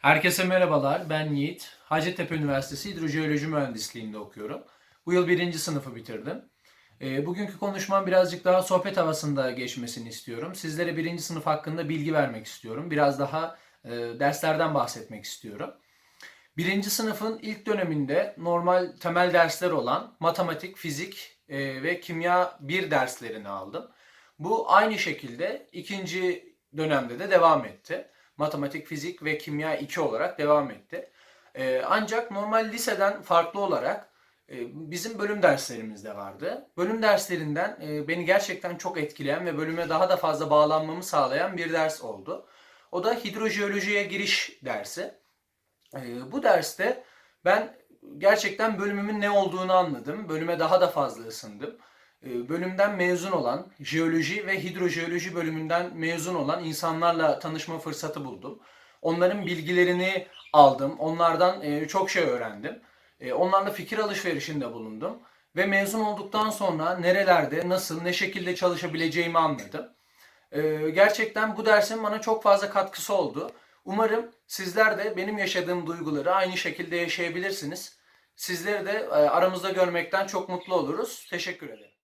Herkese merhabalar, ben Yiğit. Hacettepe Üniversitesi Hidrojeoloji Mühendisliği'nde okuyorum. Bu yıl birinci sınıfı bitirdim. E, bugünkü konuşmam birazcık daha sohbet havasında geçmesini istiyorum. Sizlere birinci sınıf hakkında bilgi vermek istiyorum. Biraz daha e, derslerden bahsetmek istiyorum. Birinci sınıfın ilk döneminde normal temel dersler olan matematik, fizik e, ve kimya 1 derslerini aldım. Bu aynı şekilde ikinci dönemde de devam etti. Matematik, fizik ve kimya 2 olarak devam etti. E, ancak normal liseden farklı olarak e, bizim bölüm derslerimiz de vardı. Bölüm derslerinden e, beni gerçekten çok etkileyen ve bölüme daha da fazla bağlanmamı sağlayan bir ders oldu. O da hidrojeolojiye giriş dersi. Ee, bu derste ben gerçekten bölümümün ne olduğunu anladım. Bölüme daha da fazla ısındım. Ee, bölümden mezun olan, jeoloji ve hidrojeoloji bölümünden mezun olan insanlarla tanışma fırsatı buldum. Onların bilgilerini aldım. Onlardan e, çok şey öğrendim. E, onlarla fikir alışverişinde bulundum. Ve mezun olduktan sonra nerelerde, nasıl, ne şekilde çalışabileceğimi anladım. Gerçekten bu dersin bana çok fazla katkısı oldu. Umarım sizler de benim yaşadığım duyguları aynı şekilde yaşayabilirsiniz. Sizleri de e, aramızda görmekten çok mutlu oluruz. Teşekkür ederim.